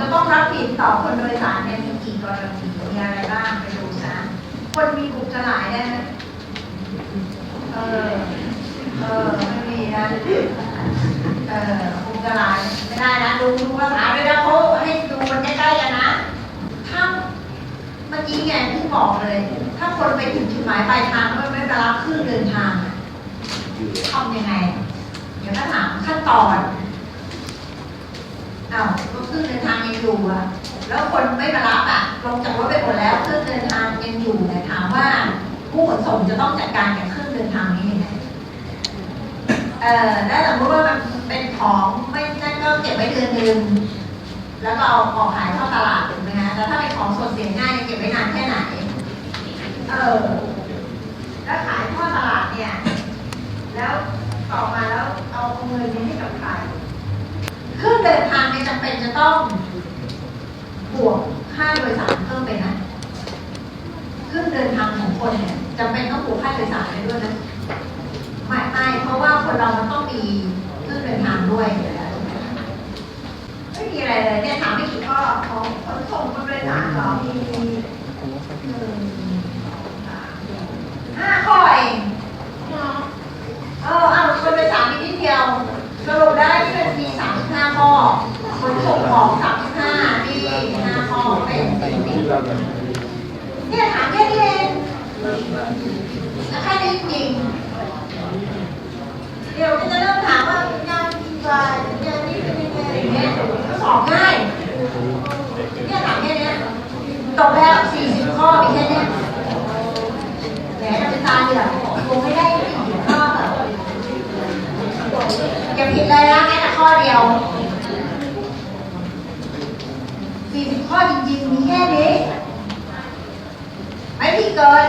จะต้องรับผิดต่อคนโดยสารเนี่ยมีกี่กรณีมีอะไรบ้างไปดูซะคนมีกลุ่มสลายได้ไหมเออเออไม่มีนะเออกลุ่มสลายไม่ได้นะดูดูภาษาด้วยนะเขาให้ดูมันใกล้ๆกันนะถ้าเมื่อกี้ไงที่บอกเลย ถ้าคนไปถึงจุดหมายปลายทางไม่ไม่ไปรับครึ่งเดินทางทำยังไง เดี๋ยวก็ถามขั้นตอนอ้าวรถเครื่ อยู่อะแล้วคนไม่มารับอะลงจากรถไปหมดแล้วเครื่องเดินทางยังอยู่แต่ถามว่าผู้ขนส่งจะต้องจัดการกับเครื่องเดินทางนี้ยังไงเอ่อถ้าสมมติว่ามันเป็นของไม่นั่นก็เก็บไว้เดือนหนึ่งแล้วก็เอาออกขายเข้าตลาดถูกไหมฮะแต่ถ้าเป็นของสดเสียง่ายเนี่ยเก็บไว้นานแค่ไหน เออแล้วขายทอดตลาดเนี่ย แล้วต่อมาแล้วเอาเงินนี้ให้กับใครเครื่องเดินทางเนี่ยจำเป็นจะต้อง โดยสารเพิ่มไปนะเครื่องเดินทางของคนเนี่ยจำเป็นต้องบวกค่าโดยสารไปด้วยนะไม่ไม่เพราะว่าคนเรามันต้องมีเครื่องเดินทางด้วยไม่มีอะไรเลยเนี่ยถามไม่กี่ข้อของขนส่งคนโดยสารเหรอมีหนึ่งห้าข้อเองเออเอาคนโดยสารมีนิดเดียวสรุปได้ที่มันมีสามสิบห้าข้อขนส่งของสามสิบห้านี่ห้าข้อเป็นสี่สิบเนี่ยถามแค่นี้เอง แค่นี้จริง เดี๋ยวจะเริ่มถามว่างานดีกว่างานนี้เป็นยังไงอะไรเงี้ยก็สอบง่ายเนี่ยถามแค่นี้ยจบแล้วสี่สิบข้อแค่นี้แหมจะเป็นตาเหลือกคงไม่ได้สี่สิบข้อเหรอย่าผิดเลยนะแม้แต่ข้อเดียวสี่สิบข้อจริงๆมีแค่นี้ไม่ผิดเกิน